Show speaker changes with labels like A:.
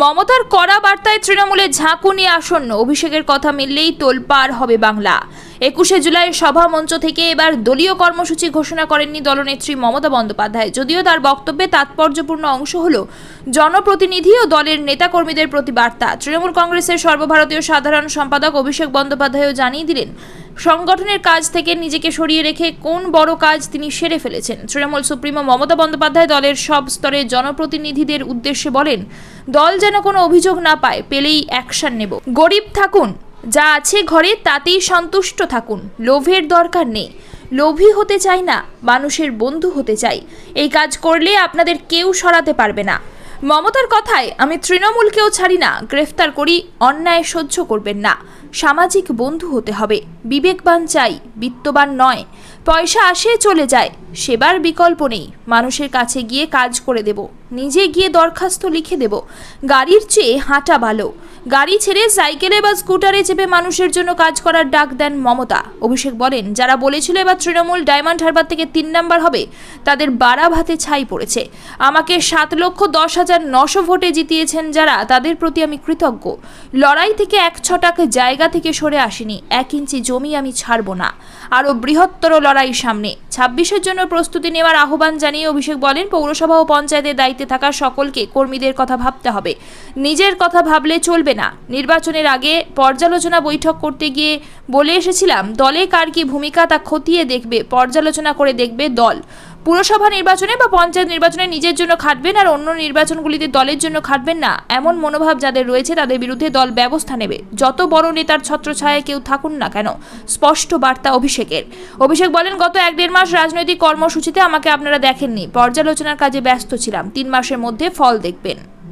A: মমতার কড়া বার্তায় তৃণমূলের ঝাঁকুনি আসন্ন। অভিষেকের কথা মিললেই তোলপার হবে বাংলা। একুশে জুলাই সভা মঞ্চ থেকে এবার দলীয় কর্মসূচি ঘোষণা করেননি দলনেত্রী মমতা বন্দ্যোপাধ্যায়। যদিও তার বক্তব্যে তাৎপর্যপূর্ণ অংশ হল জনপ্রতিনিধি ও দলের নেতাকর্মীদের প্রতি বার্তা। তৃণমূল কংগ্রেসের সর্বভারতীয় সাধারণ সম্পাদক অভিষেক বন্দ্যোপাধ্যায়ও জানিয়ে দিলেন সংগঠনের কাজ থেকে নিজেকে সরিয়ে রেখে কোন বড় কাজ তিনি সেরে ফেলেছেন। তৃণমূল সুপ্রিমো মমতা বন্দ্যোপাধ্যায় দলের সব স্তরের জনপ্রতিনিধিদের উদ্দেশ্যে বলেন, দল যেন কোনো অভিযোগ না পায়, পেলেই অ্যাকশন নেব। গরিব থাকুন, যা আছে ঘরে তাতেই সন্তুষ্ট থাকুন, লোভের দরকার নেই। লোভী হতে চাই না, মানুষের বন্ধু হতে চাই। এই কাজ করলে আপনাদের কেউ সরাতে পারবে না। মমতার কথায়, আমি তৃণমূলকেও ছাড়ি না। গ্রেফতার করি, অন্যায় সহ্য করবেন না। সামাজিক বন্ধু হতে হবে। বিবেকবান চাই, বিত্তবান নয়। পয়সা আসে চলে যায়, সেবার বিকল্প নেই। মানুষের কাছে গিয়ে কাজ করে দেব। নিজে গিয়ে দরখাস্ত লিখে দেব। গাড়ির চেয়ে হাঁটা ভালো। গাড়ি ছেড়ে সাইকেলে বা স্কুটারে চেপে মানুষের জন্য কাজ করার ডাক দেন মমতা। অভিষেক বলেন, যারা বলেছিল এবার তৃণমূল ডায়মন্ড হারবার থেকে তিন নাম্বার হবে, তাদের বাড়া ভাতে ছাই পড়েছে। আমাকে সাত লক্ষ দশ হাজার নশো ভোটে জিতিয়েছেন যারা, তাদের প্রতি আমি কৃতজ্ঞ। লড়াই থেকে এক ছটাক জায়গা থেকে সরে আসিনি, এক ইঞ্চি জমি আমি ছাড়বো না। আরও বৃহত্তর লড়াই সামনে। ছাব্বিশের জন্য প্রস্তুতি নেওয়ার আহ্বান জানিয়ে অভিষেক বলেন, পৌরসভা ও পঞ্চায়েতের দায়িত্বে থাকা সকলকে কর্মীদের কথা ভাবতে হবে। নিজের কথা ভাবলে চলবে না। নির্বাচনের আগে পর্যালোচনা বৈঠক করতে গিয়ে বলে এসেছিলাম, দলে কার কি ভূমিকা তা খতিয়ে দেখবে, পর্যালোচনা করে দেখবে দল। পুরসভা নির্বাচনে বা পঞ্চায়েত নির্বাচনে নিজের জন্য খাটবেন আর অন্য নির্বাচনগুলিতে দলের জন্য খাটবেন না। এমন মনোভাব যাদের রয়েছে, তাদের বিরুদ্ধে দল ব্যবস্থা নেবে। যত বড় নেতার ছত্রছায়ায় কেউ থাকুন না কেন? স্পষ্ট বার্তা অভিষেকের। অভিষেক বলেন, গত এক দেড় মাস রাজনৈতিক কর্মসূচিতে আমাকে আপনারা দেখেননি। পর্যালোচনার কাজে ব্যস্ত ছিলাম। তিন মাসের মধ্যে ফল দেখবেন।